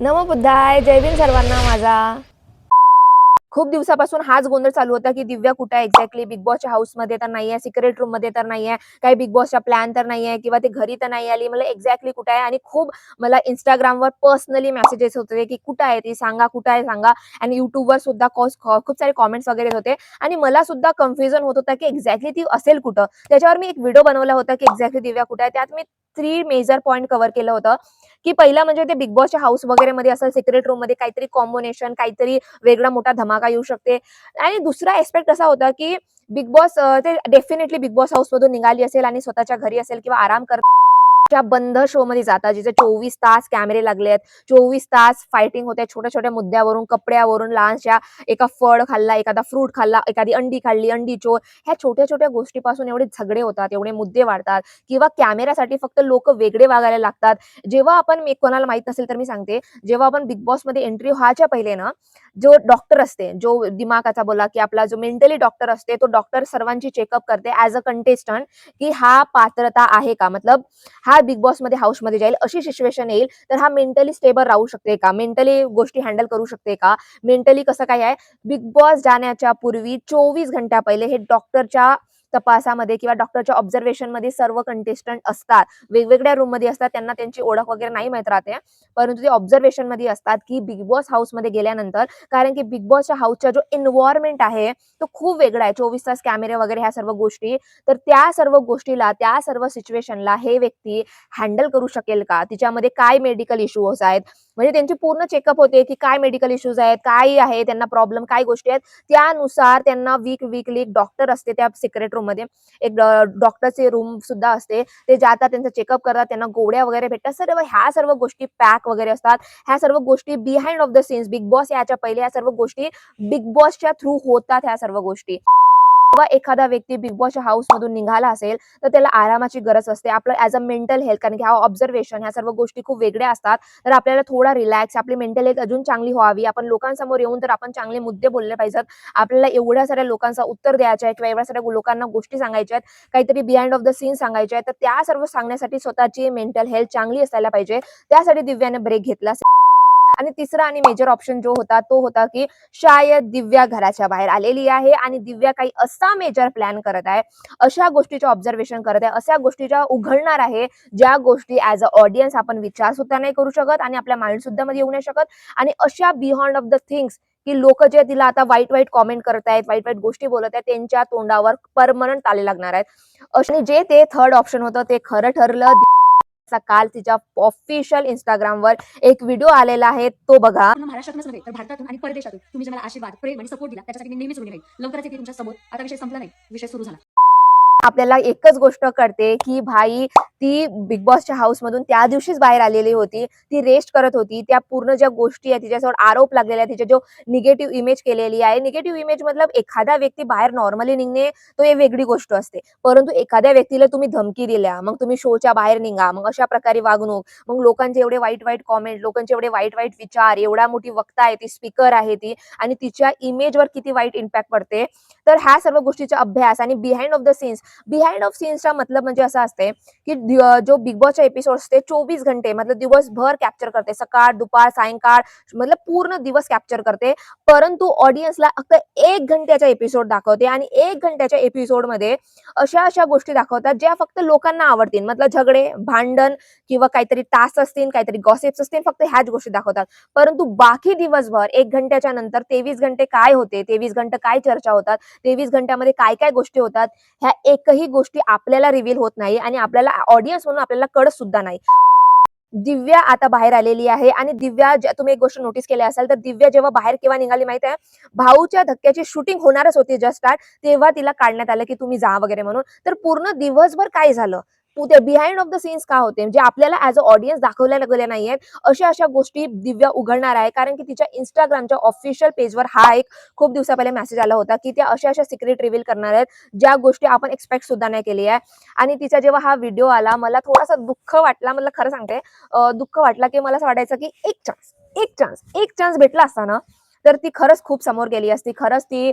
नमो बुद्धाय. जय भीम सर्वांना माझा. खूप दिवसापासून हाच गोंधळ चालू होता की दिव्या कुठे आहे? एक्झॅक्टली बिग बॉसच्या हाऊसमध्ये तर नाहीये सिक्रेट रूममध्ये तर नाहीये काही बिग बॉसचा प्लॅन तर नाहीये किंवा ते घरी तर नाही आली. मला एक्झॅक्टली कुठे आहे? आणि खूप मला इंस्टाग्रामवर पर्सनली मेसेजेस होते की कुठं आहे ती? सांगा कुठं आहे? सांगा. आणि युट्यूबवर सुद्धा खूप सारे कॉमेंट्स वगैरे होते. आणि मला सुद्धा कन्फ्युजन होत होता की एक्झॅक्टली ती असेल कुठं? त्याच्यावर मी एक व्हिडिओ बनवला होता की एक्झॅक्टली दिव्या कुठे आहे? त्यात मी थ्री मेजर पॉईंट कव्हर केलं होतं की पहिला म्हणजे ते बिग बॉसच्या हाऊस वगैरे मध्ये असेल सिक्रेट रूममध्ये काहीतरी कॉम्बिनेशन काहीतरी वेगळा मोठा धमाका येऊ शकते. आणि दुसरा एस्पेक्ट असा होता की बिग बॉस ते डेफिनेटली बिग बॉस हाऊस मधून निघाली असेल आणि स्वतःच्या घरी असेल किंवा आराम कर च्या बंद शो मध्ये जातात जिथे चोवीस तास कॅमेरे लागले आहेत चोवीस तास फायटिंग होते छोट्या छोट्या मुद्द्यावरून कपड्यावरून लहानशा एका फळ खाल्ला एखादा फ्रूट खाल्ला एखादी अंडी खाल्ली अंडी चोर ह्या छोट्या छोट्या गोष्टीपासून एवढे झगडे होतात एवढे मुद्दे वाढतात किंवा कॅमेऱ्यासाठी फक्त लोक वेगळे वागायला लागतात. जेव्हा आपण कोणाला माहीत नसेल तर मी सांगते जेव्हा आपण बिग बॉसमध्ये एंट्री व्हायच्या पहिले ना जो डॉक्टर असते जो दिमागाचा बोला की आपला जो मेंटली डॉक्टर असते तो डॉक्टर सर्वांची चेकअप करते ऍज अ कंटेस्टंट की हा पात्रता आहे का? मतलब हा बिग बॉसमध्ये हाऊसमध्ये जाईल अशी सिच्युएशन येईल. तर हा मेंटली स्टेबल राहू शकते का? मेंटली गोष्टी हँडल करू शकते का? मेंटली कसं काय आहे? बिग बॉस जाण्याच्या पूर्वी चोवीस घंट्या पहिले हे डॉक्टरच्या तपासामध्ये किंवा डॉक्टरच्या ऑब्झर्वेशनमध्ये सर्व कंटेस्टंट असतात. वेगवेगळ्या रूममध्ये असतात त्यांना त्यांची ओळख वगैरे नाही माहीत राहते. परंतु ते ऑब्झर्वेशनमध्ये असतात की बिग बॉस हाऊसमध्ये गेल्यानंतर कारण की बिग बॉसच्या हाऊसचा जो एन्व्हायरमेंट आहे तो खूप वेगळा आहे. चोवीस तास कॅमेरे वगैरे ह्या सर्व गोष्टी. तर त्या सर्व गोष्टीला त्या सर्व सिच्युएशनला हे व्यक्ती हँडल करू शकेल का? तिच्यामध्ये काय मेडिकल इश्यूज आहेत? म्हणजे त्यांची पूर्ण चेकअप होते की काय मेडिकल इश्यूज आहेत काय आहे त्यांना प्रॉब्लेम काय गोष्टी आहेत. त्यानुसार त्यांना वीक वीकली एक डॉक्टर असते त्या सिक्रेट रूममध्ये. एक डॉक्टरचे रूम सुद्धा असते. ते जातात त्यांचा चेकअप करतात त्यांना गोळ्या वगैरे भेटतात. सर्व ह्या सर्व गोष्टी पॅक वगैरे असतात. ह्या सर्व गोष्टी behind of the scenes Bigg Boss याच्या पहिले ह्या सर्व गोष्टी बिग बॉसच्या थ्रू होतात ह्या सर्व गोष्टी. किंवा एखादा व्यक्ती बिग बॉस हाऊस मधून निघाला असेल तर त्याला आरामाची गरज असते. आपलं ऍज अ मेंटल हेल्थ कारण की हा ऑब्झर्वेशन ह्या सर्व गोष्टी खूप वेगळ्या असतात. तर आपल्याला थोडा रिलॅक्स आपली मेंटल हेल्थ अजून चांगली व्हावी. आपण लोकांसमोर येऊन तर आपण चांगले मुद्दे बोलले पाहिजेत. आपल्याला एवढ्या साऱ्या लोकांचा उत्तर द्यायचा आहे किंवा एवढ्या साऱ्या लोकांना गोष्टी सांगायच्या आहेत. काहीतरी बिहाइंड ऑफ द सीन सांगायचे आहेत. तर त्या सर्व सांगण्यासाठी स्वतःची मेंटल हेल्थ चांगली असायला पाहिजे. त्यासाठी दिव्याने ब्रेक घेतला. आणि तिसरा आणि मेजर ऑप्शन जो होता तो होता की शायद दिव्या घराच्या बाहेर आलेली आहे आणि दिव्या काही असा मेजर प्लॅन करत आहे अशा गोष्टीचे ऑब्झर्वेशन करत आहे अशा गोष्टीच्या उघडणार आहे ज्या गोष्टी ऍज अ ऑडियन्स आपण विचार सुद्धा नाही करू शकत आणि आपल्या माइंड सुद्धा मध्ये येऊ नाही शकत. आणि अशा बिहॉन्ड ऑफ द थिंग्स की लोक जे तिला आता वाईट वाईट कॉमेंट करत आहेत वाईट वाईट गोष्टी बोलत आहेत त्यांच्या तोंडावर परमनंट आले लागणार आहेत. आणि जे ते थर्ड ऑप्शन होतं ते खरं ठरलं. चा काल तिच्या ऑफिशियल इंस्टाग्रामवर एक व्हिडिओ आलेला आहे तो बघा. पूर्ण महाराष्ट्रातूनच नव्हे तर भारतातून आणि परदेशातून तुम्ही मला आशीर्वाद प्रेम आणि सपोर्ट दिला त्याच्यासाठी मी नेहमीच ऋणी राहील लवकरच येते तुमच्यासमोर. आता विषय संपला नाही विषय सुरू झाला. आपल्याला एकच गोष्ट कळते की भाई ती बिग बॉसच्या हाऊस मधून त्या दिवशीच बाहेर आलेली होती. ती रेस्ट करत होती. त्या पूर्ण ज्या गोष्टी आहेत तिच्यासमोर आरोप लागलेला आहे तिच्या जो निगेटिव्ह इमेज केलेली आहे. निगेटिव्ह इमेज मतलब एखादा व्यक्ती बाहेर नॉर्मली निघणे तो एक वेगळी गोष्ट असते. परंतु एखाद्या व्यक्तीला तुम्ही धमकी दिल्या मग तुम्ही शोच्या बाहेर निघा मग अशा प्रकारे वागणूक. मग लोकांचे एवढे वाईट वाईट कॉमेंट लोकांचे एवढे वाईट वाईट विचार एवढा मोठी वक्ता आहे ती स्पीकर आहे ती आणि तिच्या इमेजवर किती वाईट इम्पॅक्ट पडते. तर ह्या सर्व गोष्टीचा अभ्यास आणि behind of the scenes behind of सीन्सचा मतलब म्हणजे असं असते की जो बिग बॉसचा एपिसोड असते चोवीस घंटे मतलब दिवसभर कॅप्चर करते. सकाळ दुपार सायंकाळ मतलब पूर्ण दिवस कॅप्चर करते. परंतु ऑडियन्सला फक्त एक घंट्याचा एपिसोड दाखवते आणि एक घंट्याच्या एपिसोडमध्ये अशा अशा गोष्टी दाखवतात ज्या फक्त लोकांना आवडतील. मतलब झगडे भांडण किंवा काहीतरी टास्क असतील काहीतरी गॉसिप्स असतील फक्त ह्याच गोष्टी दाखवतात. परंतु बाकी दिवसभर एक घंट्याच्या नंतर तेवीस घंटे काय होते तेवीस घंटे काय चर्चा होतात तेवीस घंट्यामध्ये काय काय गोष्टी होतात ह्या एकही गोष्टी आपल्याला रिव्हील होत नाही आणि आपल्याला ऑडियन्स म्हणून आपल्याला कळत सुद्धा नाही. दिव्या आता बाहेर आलेली आहे आणि दिव्या तुम्ही एक गोष्ट नोटीस केली असाल तर दिव्या जेव्हा बाहेर केव्हा निघाली माहिती आहे? भाऊच्या धक्क्याची शूटिंग होणारच होती जस्ट स्टार्ट तेव्हा तिला काढण्यात आलं की तुम्ही जा वगैरे म्हणून. तर पूर्ण दिवसभर काय झालं? बिहाइंड ऑफ द सीन्स का होते? जे आपल्याला ऍज अ ऑडियन्स दाखवल्या गेल्या नाहीयेत अशा अशा गोष्टी दिव्या उघडणार आहे. कारण की तिच्या इंस्टाग्रामच्या ऑफिशियल पेजवर हा एक खूप दिवसा पहिले मेसेज आला होता की त्या अशा अशा सिक्रेट रिव्हील करणार आहेत ज्या गोष्टी आपण एक्सपेक्ट सुद्धा नाही केली आहे. आणि तिचा जेव्हा हा व्हिडिओ आला मला थोडासा दुःख वाटला मला खरं सांगते दुःख वाटला की मला असं वाटायचं की एक चान्स एक चान्स एक चान्स भेटला असता ना तर ती खरंच खूप समोर गेली असती. खरंच ती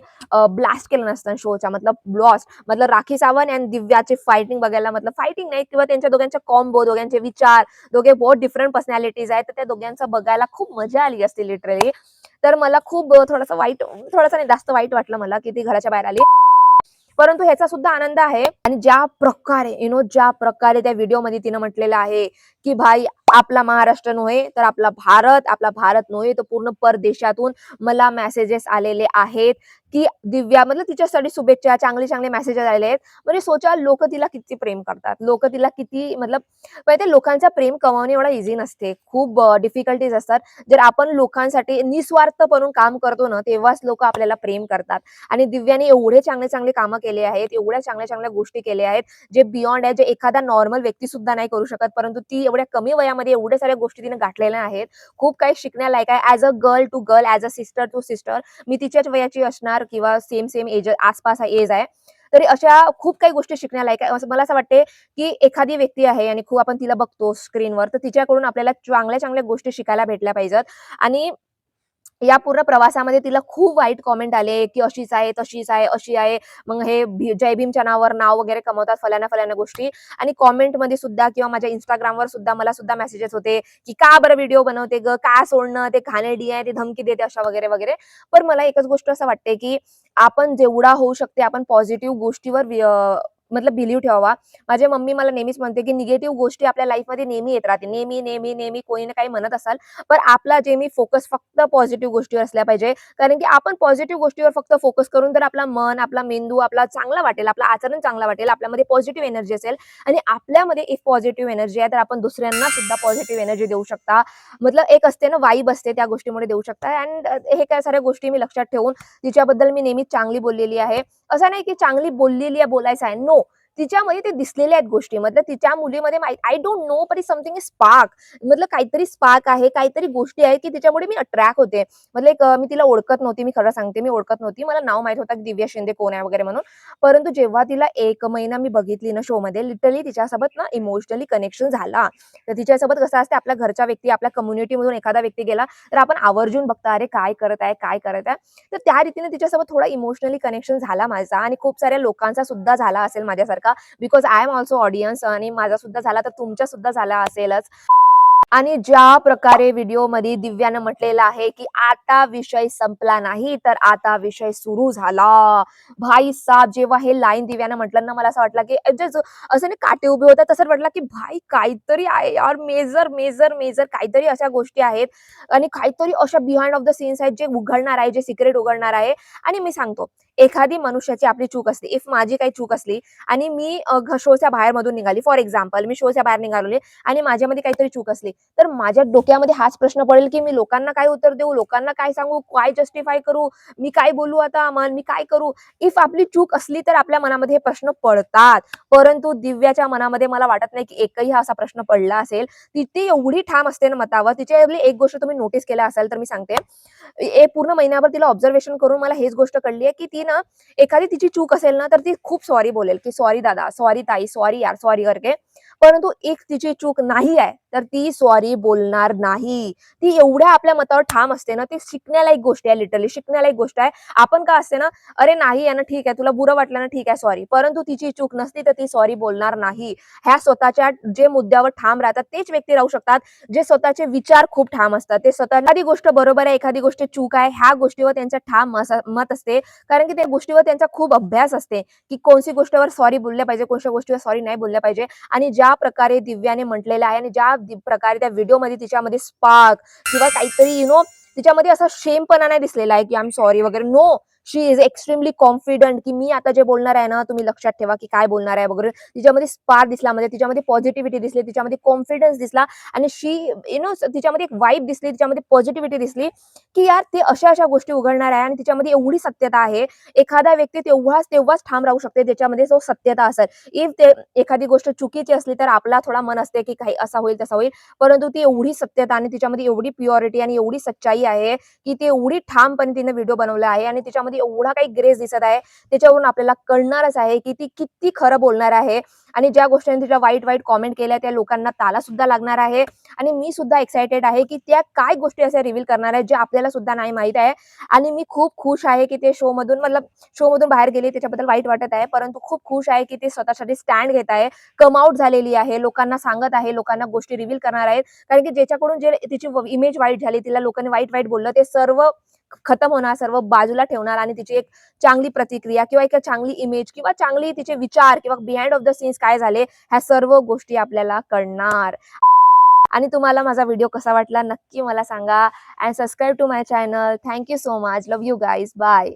ब्लास्ट केलं नसतं शोच्या मतलब ब्लॉस्ट मतलब राखी सावंत आणि दिव्याची फायटिंग बघायला मतलब फायटिंग नाही किंवा त्यांच्या दोघांचे कॉम्बो दोघांचे विचार दोघे बहुत डिफरंट पर्सनॅलिटीज आहेत. तर त्या दोघांचं बघायला खूप मजा आली असती लिटरली तर मला खूप थोडासा वाईट थोडंसं नाही जास्त वाईट वाटलं मला की ती घराच्या बाहेर आली. परंतु ह्याचा सुद्धा आनंद आहे. आणि ज्या प्रकारे यु नो ज्या प्रकारे त्या व्हिडिओमध्ये तिनं म्हटलेलं आहे की भाई आपला महाराष्ट्र नव्हे तर आपला भारत आपला भारत नव्हे तर पूर्ण परदेशातून मला मेसेजेस आलेले आहेत. की दिव्या मतलब तिच्यासाठी शुभेच्छा चांगले चांगले मेसेजेस आलेले आहेत. म्हणजे सोचा लोक तिला किती प्रेम करतात. लोक तिला किती मतलब ते लोकांचा प्रेम कमावणे एवढा इझी नसते. खूप डिफिकल्टीज असतात. जर आपण लोकांसाठी निस्वार्थ बनून काम करतो ना तेव्हाच लोक आपल्याला प्रेम करतात. आणि दिव्याने एवढे चांगले चांगले कामं केले आहेत एवढ्या चांगल्या चांगल्या गोष्टी केल्या आहेत जे बियॉन्ड आहे जे एखादा नॉर्मल व्यक्ती सुद्धा नाही करू शकत परंतु ती एवढ्या कमी वयामध्ये एवढ्या साऱ्या गोष्टी तिने गाठलेल्या आहेत. खूप काही शिकण्यालायक आहे. As a girl to girl as a sister to sister मी तिच्याच वयाची असणार किंवा सेम सेम एज आसपास एज आहे. तरी अशा खूप काही गोष्टी शिकण्यालायक आहे. असं मला असं वाटते की एखादी व्यक्ती आहे आणि खूप आपण तिला बघतो स्क्रीनवर तर तिच्याकडून आपल्याला चांगल्या चांगल्या गोष्टी शिकायला भेटल्या पाहिजेत. आणि या पूर्ण प्रवासामध्ये तिला खूप वाईट कॉमेंट आले की अशीच आहे तशीच आहे अशी आहे. मग हे जय भीमच्या नावावर नाव वगैरे कमवतात फलाना फलाना गोष्टी. आणि कॉमेंटमध्ये सुद्धा किंवा माझ्या इंस्टाग्रामवर सुद्धा मला सुद्धा मेसेजेस होते की का बरं व्हिडिओ बनवते ग का सोडणं ते घाणेरडी आहे ते धमकी देते अशा वगैरे वगैरे. पण मला एकच गोष्ट असं वाटते की आपण जेवढा होऊ शकते आपण पॉझिटिव्ह गोष्टीवर मतलब बिलीव ठेवावा. माझ्या मम्मी मला नेहमीच म्हणते की निगेटिव्ह गोष्टी आपल्या लाईफमध्ये नेहमी येत राहते नेहमी नेहमी नेहमी कोणी ना काही म्हणत असाल पण आपला जे मी फोकस फक्त पॉझिटिव्ह गोष्टीवर असल्या पाहिजे. कारण की आपण पॉझिटिव्ह गोष्टीवर फक्त फोकस करून तर आपला मन आपला मेंदू आपला चांगला वाटेल आपला आचरण चांगला वाटेल आपल्यामध्ये पॉझिटिव्ह एनर्जी असेल आणि आपल्यामध्ये एक पॉझिटिव्ह एनर्जी आहे तर आपण दुसऱ्यांना सुद्धा पॉझिटिव्ह एनर्जी देऊ शकता. मतलब एक असते ना वाईब असते त्या गोष्टीमुळे देऊ शकता. अँड हे काय साऱ्या गोष्टी मी लक्षात ठेवून तिच्याबद्दल मी नेहमीच चांगली बोललेली आहे. असं नाही की चांगली बोललेली आहे बोलायचं आहे. नो तिच्यामध्ये ते दिसलेल्या आहेत गोष्टी. मतलब तिच्या मुलीमध्ये I don't know but is something spark मतलब काहीतरी स्पार्क आहे काहीतरी गोष्टी आहेत की तिच्यामुळे मी अट्रॅक्ट होते. मतलब एक मी तिला ओळखत नव्हती मी खरं सांगते मी ओळखत नव्हती. मला नाव माहीत होतं की दिव्या शिंदे कोण आहे वगैरे म्हणून. परंतु जेव्हा तिला एक महिना मी बघितली ना शो मध्ये लिटरली तिच्यासोबत ना इमोशनली कनेक्शन झाला. तर तिच्यासोबत कसं असते आपल्या घरच्या व्यक्ती आपल्या कम्युनिटी मधून एखादा व्यक्ती गेला तर आपण आवर्जून बघता अरे काय करत आहे काय करत आहे? तर त्या रीतीने तिच्यासोबत थोडा इमोशनली कनेक्शन झाला माझा. आणि खूप साऱ्या लोकांचा सुद्धा झाला असेल माझ्यासारखा. Because I am also audience आणि माझा सुद्धा झाला तर तुमच्या सुद्धा झाला असेलच. आणि ज्या प्रकारे व्हिडिओमध्ये दिव्यानं म्हटलेलं आहे की आता विषय संपला नाही तर आता विषय सुरू झाला. भाई साहेब जेव्हा हे लाईन दिव्यानं म्हटलं ना मला असं वाटलं की जे असं नाही काटे उभे होतात तसं वाटलं की भाई काहीतरी आहे यार मेजर मेजर मेजर काहीतरी अशा गोष्टी आहेत. आणि काहीतरी अशा बिहाइंड ऑफ द सीन्स आहेत जे उघडणार आहे जे सिक्रेट उघडणार आहे. आणि मी सांगतो एखादी मनुष्याची आपली चूक असते इफ माझी काही चूक असली आणि मी घ- शोच्या बाहेर मधून निघाली. फॉर एक्झाम्पल मी शोच्या बाहेर निघालोले आणि माझ्यामध्ये काहीतरी चूक असली तर माझ्या डोक्यामध्ये हाच प्रश्न पडेल की मी लोकांना काय उत्तर देऊ लोकांना काय सांगू काय जस्टिफाय करू मी काय बोलू आता मन मी काय करू? इफ आपली चूक असली तर आपल्या मनामध्ये हे प्रश्न पडतात. परंतु दिव्याच्या मनामध्ये मला वाटत नाही की एकही हा असा प्रश्न पडला असेल. ती ती एवढी ठाम असते ना मतावर तिच्यातली एक गोष्ट तुम्ही नोटीस केला असेल तर मी सांगते. ए पूर्ण महिन्याभर तिला ऑब्झर्वेशन करून मला हेच गोष्ट कळली आहे की ती ना एखादी तिची चूक असेल ना तर ती खूप सॉरी बोलेल की सॉरी दादा सॉरी ताई सॉरी यार सॉरी करके. परंतु एक तिची चूक नाही आहे तर ती सॉरी बोलणार नाही. ती एवढ्या आपल्या मतावर ठाम असते ना ती शिकण्याला एक गोष्ट आहे लिटरली शिकण्याला एक गोष्ट आहे. आपण का असते ना अरे नाही आहे ना ठीक आहे तुला बुरं वाटलं ना ठीक आहे सॉरी परंतु तिची चूक नसती तर ती सॉरी बोलणार नाही. ह्या स्वतःच्या जे मुद्द्यावर ठाम राहतात तेच व्यक्ती राहू शकतात जे स्वतःचे विचार खूप ठाम असतात. ते स्वतः एखादी गोष्ट बरोबर आहे एखादी गोष्ट चूक आहे ह्या गोष्टीवर त्यांचा ठाम मत असते. कारण की त्या गोष्टीवर त्यांचा खूप अभ्यास असते की कोणती गोष्टीवर सॉरी बोलल्या पाहिजे कोणत्या गोष्टीवर सॉरी नाही बोलल्या पाहिजे. आणि ज्या प्रकारे दिव्याने म्हटलेलं आहे आणि ज्या प्रकारे त्या व्हिडिओमध्ये तिच्यामध्ये स्पार्क किंवा काहीतरी यु नो तिच्यामध्ये असा शेमपणा नाही दिसलेला आहे की आय एम सॉरी वगैरे. No she is extremely confident की मी आता जे बोलणार आहे ना तुम्ही लक्षात ठेवा की काय बोलणार आहे वगैरे. तिच्यामध्ये स्पार दिसला म्हणजे तिच्यामध्ये पॉझिटिव्हिटी दिसली तिच्यामध्ये कॉन्फिडन्स दिसला. आणि शी यु नो तिच्यामध्ये एक वाईब दिसली तिच्यामध्ये पॉझिटिव्हिटी दिसली की यार ते अशा अशा गोष्टी उघडणार आहे आणि तिच्यामध्ये एवढी सत्यता आहे. एखादा व्यक्ती तेव्हाच तेव्हाच ठाम राहू शकते ज्याच्यामध्ये जो सत्यता असेल. इफ ते एखादी गोष्ट चुकीची असली तर आपला थोडा मन असते की काही असा होईल तसा होईल. परंतु ती एवढी सत्यता आणि तिच्यामध्ये एवढी प्युरिटी आणि एवढी सच्चाई आहे की ती एवढी ठामपणे तिने व्हिडिओ बनवला आहे आणि तिच्यामध्ये तिच्यामध्ये एवढा काही ग्रेस दिसत आहे. त्याच्यावरून आपल्याला कळणारच आहे की ती किती खरं बोलणार आहे. आणि ज्या गोष्टीने तिच्या वाईट वाईट कॉमेंट केल्या त्या लोकांना ताला सुद्धा लागणार आहे. आणि मी सुद्धा एक्सायटेड आहे की त्या काय गोष्टी अशा रिव्हील करणार आहेत जे आपल्याला सुद्धा नाही माहीत आहे. आणि मी खूप खुश आहे की ते शो मधून मतलब शो मधून बाहेर गेली त्याच्याबद्दल वाईट वाटत आहे. परंतु खूप खुश आहे की ते स्वतःसाठी स्टँड घेत आहे. कमआउट झालेली आहे. लोकांना सांगत आहे लोकांना गोष्टी रिव्हील करणार आहेत. कारण की ज्याच्याकडून जे तिची इमेज वाईट झाली तिला लोकांनी वाईट वाईट बोललं ते सर्व खतम होणार सर्व बाजूला ठेवणार आणि तिची एक चांगली प्रतिक्रिया किंवा एक चांगली इमेज किंवा चांगली तिचे विचार किंवा बिहाइंड ऑफ द सीन्स काय झाले ह्या सर्व गोष्टी आपल्याला कळणार. आणि तुम्हाला माझा व्हिडिओ कसा वाटला नक्की मला सांगा. And subscribe to my channel thank you so much love you guys bye